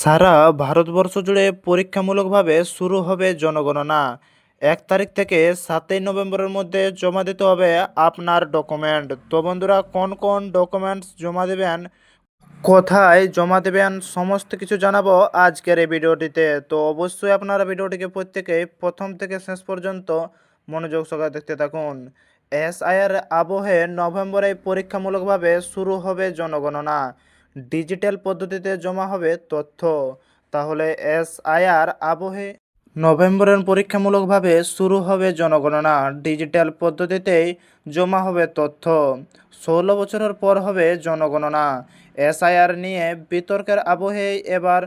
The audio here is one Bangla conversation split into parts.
সারা ভারতবর্ষ জুড়ে পরীক্ষামূলকভাবে শুরু হবে জনগণনা। এক তারিখ থেকে সাতই নভেম্বরের মধ্যে জমা দিতে হবে আপনার ডকুমেন্ট। তো বন্ধুরা, কোন কোন ডকুমেন্টস জমা দেবেন, কোথায় জমা দেবেন, সমস্ত কিছু জানাব আজকের এই ভিডিওটিতে। তো অবশ্যই আপনারা ভিডিওটিকে প্রত্যেকেই প্রথম থেকে শেষ পর্যন্ত মনোযোগ সহকারে দেখতে থাকুন। এসআইআর আবহে নভেম্বরে পরীক্ষামূলকভাবে শুরু হবে জনগণনা। ডিজিটাল পদ্ধতিতে জমা হবে তথ্য। তাহলে এসআইআর আবহে নভেম্বরের পরীক্ষামূলকভাবে শুরু হবে জনগণনা। ডিজিটাল পদ্ধতিতেই জমা হবে তথ্য। ষোলো বছরের পর হবে জনগণনা। এসআইআর নিয়ে বিতর্কের আবহে এবার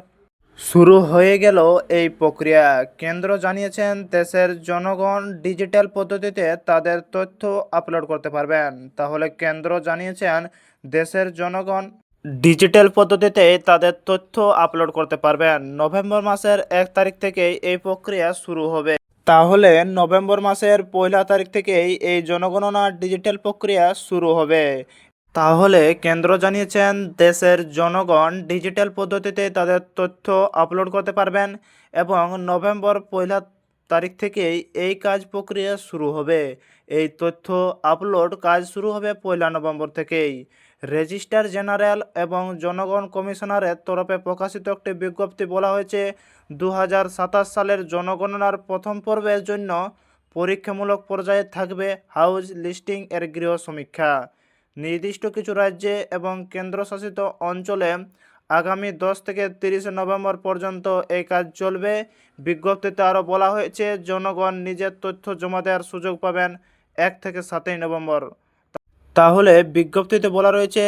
শুরু হয়ে গেল এই প্রক্রিয়া। কেন্দ্র জানিয়েছেন, দেশের জনগণ ডিজিটাল পদ্ধতিতে তাদের তথ্য আপলোড করতে পারবেন। তাহলে কেন্দ্র জানিয়েছেন, দেশের জনগণ ডিজিটাল পদ্ধতিতে তাদের তথ্য আপলোড করতে পারবেন। নভেম্বর মাসের এক তারিখ থেকেই এই প্রক্রিয়া শুরু হবে। তাহলে নভেম্বর মাসের পয়লা তারিখ থেকেই এই জনগণনা ডিজিটাল প্রক্রিয়া শুরু হবে। তাহলে কেন্দ্র জানিয়েছেন, দেশের জনগণ ডিজিটাল পদ্ধতিতে তাদের তথ্য আপলোড করতে পারবেন এবং নভেম্বর পয়লা তারিখ থেকেই এই কাজ প্রক্রিয়া শুরু হবে। এই তথ্য আপলোড কাজ শুরু হবে পয়লা নভেম্বর থেকেই। রেজিস্ট্রার জেনারেল এবং জনগণ কমিশনারের তরফে প্রকাশিত একটি বিজ্ঞপ্তি বলা হয়েছে দু হাজার সাতাশ সালের জনগণনার প্রথম পর্বের জন্য পরীক্ষামূলক পর্যায়ে থাকবে হাউস লিস্টিং এর গৃহ সমীক্ষা। নির্দিষ্ট কিছু রাজ্যে এবং কেন্দ্রশাসিত অঞ্চলে আগামী দশ থেকে তিরিশে নভেম্বর পর্যন্ত এই কাজ চলবে। বিজ্ঞপ্তিতে আরও বলা হয়েছে, জনগণ নিজের তথ্য জমা দেওয়ার সুযোগ পাবেন এক থেকে সাতই নভেম্বর। তাহলে বিজ্ঞপ্তিতে বলা রয়েছে,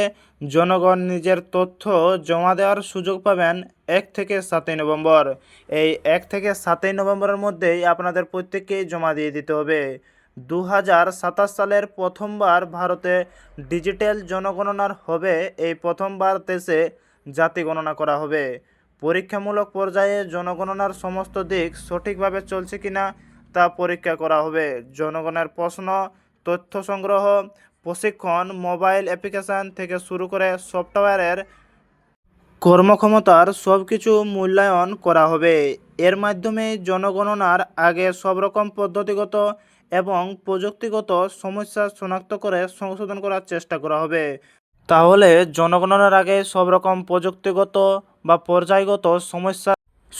জনগণ নিজের তথ্য জমা দেওয়ার সুযোগ পাবেন এক থেকে সাতই নভেম্বর। এই এক থেকে সাতই নভেম্বরের মধ্যেই আপনাদের প্রত্যেককেই জমা দিয়ে দিতে হবে। দু হাজার সাতাশ সালের প্রথমবার ভারতে ডিজিটাল জনগণনার হবে, এই প্রথমবার দেশে জাতি গণনা করা হবে। পরীক্ষামূলক পর্যায়ে জনগণনার সমস্ত দিক সঠিকভাবে চলছে কিনা তা পরীক্ষা করা হবে। জনগণের প্রশ্ন, তথ্য সংগ্রহ প্রশিক্ষণ, মোবাইল অ্যাপ্লিকেশান থেকে শুরু করে সফটওয়্যারের কর্মক্ষমতার সব কিছু মূল্যায়ন করা হবে। এর মাধ্যমে জনগণনার আগে সব রকম পদ্ধতিগত এবং প্রযুক্তিগত সমস্যা শনাক্ত করে সংশোধন করার চেষ্টা করা হবে। তাহলে জনগণনার আগে সব রকম প্রযুক্তিগত বা পর্যায়গত সমস্যা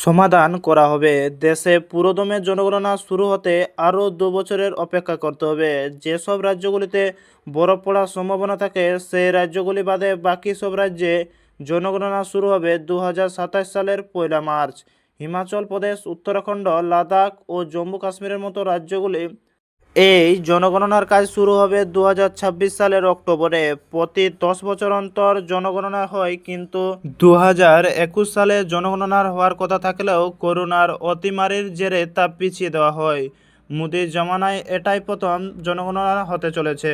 সমাধান করা হবে। দেশে পুরোদমে জনগণনা শুরু হতে আরও দু বছরের অপেক্ষা করতে হবে। যেসব রাজ্যগুলিতে বরফ পড়ার সম্ভাবনা থাকে সেই রাজ্যগুলি বাদে বাকি সব রাজ্যে জনগণনা শুরু হবে দু হাজার সাতাশ সালের পয়লা মার্চ। হিমাচল প্রদেশ, উত্তরাখণ্ড, লাদাখ ও জম্মু কাশ্মীরের মতো রাজ্যগুলি এই জনগণনার কাজ শুরু হবে দু হাজার ছাব্বিশ সালের অক্টোবরে। প্রতি দশ বছর অন্তর জনগণনা হয়, কিন্তু দু সালে জনগণনার হওয়ার কথা থাকলেও করোনার অতিমারির জেরে তা পিছিয়ে দেওয়া হয়। মোদির জমানায় এটাই প্রথম জনগণনা হতে চলেছে।